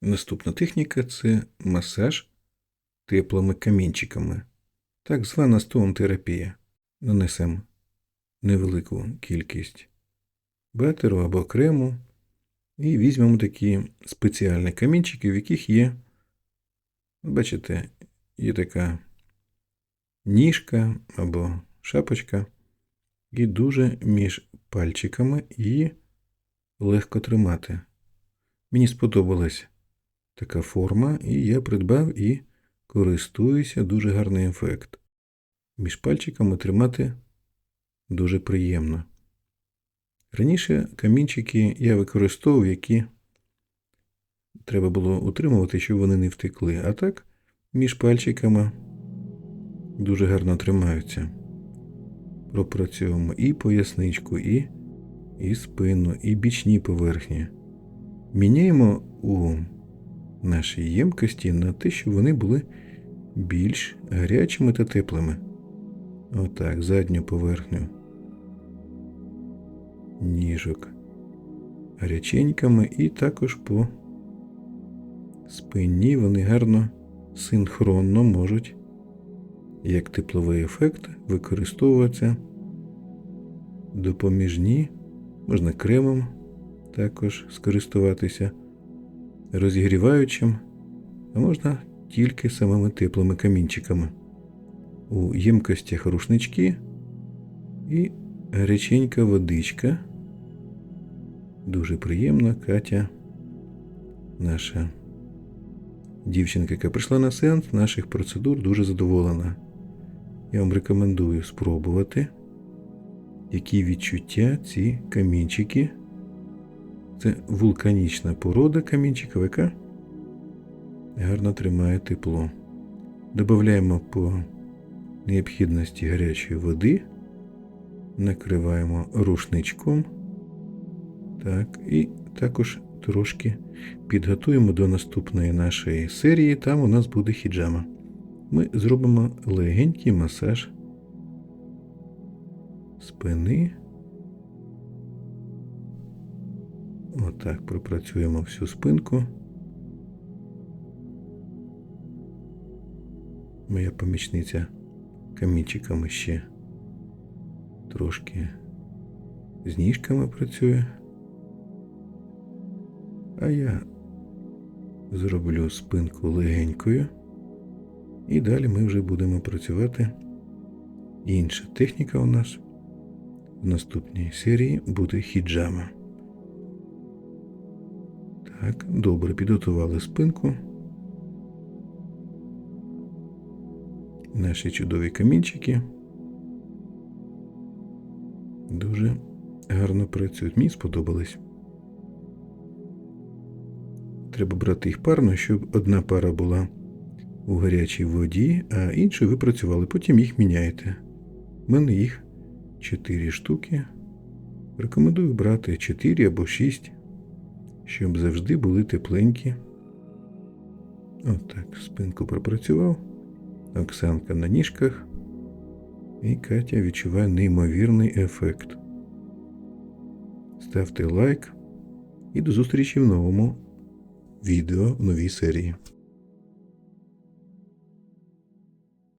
Наступна техніка це масаж теплими камінчиками, так звана стоун-терапія. Нанесемо невелику кількість бетеру або крему і візьмемо такі спеціальні камінчики, в яких є, бачите, є така ніжка або шапочка, і дуже між пальчиками її легко тримати. Мені сподобалась така форма, і я придбав і користуюся дуже гарний ефект. Між пальчиками тримати дуже приємно. Раніше камінчики я використовував, які треба було утримувати, щоб вони не втекли. А так, між пальчиками дуже гарно тримаються. Пропрацьовуємо і поясничку, і, і спину, і бічні поверхні. Міняємо у нашій ємкості на те, щоб вони були більш гарячими та теплими. Отак, задню поверхню. Ніжок гаряченькими, і також по спині вони гарно синхронно можуть, як тепловий ефект, використовуватися. Допоміжні, можна кремом також скористуватися, розігріваючим, а можна тільки самими теплими камінчиками. У ємкостях рушнички і гаряченька водичка. Дуже приємна Катя, наша дівчинка, яка прийшла на сеанс наших процедур, дуже задоволена. Я вам рекомендую спробувати, які відчуття ці камінчики. Це вулканічна порода камінчиків, яка гарно тримає тепло. Додаємо по необхідності гарячої води, накриваємо рушничком. Так, і також трошки підготуємо до наступної нашої серії. Там у нас буде хіджама. Ми зробимо легенький масаж спини. Отак пропрацюємо всю спинку. Моя помічниця камінчиками ще трошки з ніжками працює. А я зроблю спинку легенькою. І далі ми вже будемо працювати. Інша техніка у нас в наступній серії буде хіджама. Так, добре, підготували спинку. Наші чудові камінчики дуже гарно працюють. Мені сподобались. Треба брати їх парно, щоб одна пара була у гарячій воді, а іншу ви працювали. Потім їх міняєте. У мене їх 4 штуки. Рекомендую брати 4 або 6, щоб завжди були тепленькі. Отак, спинку пропрацював. Оксанка на ніжках. І Катя відчуває неймовірний ефект. Ставте лайк і до зустрічі в новому відео в новій серії.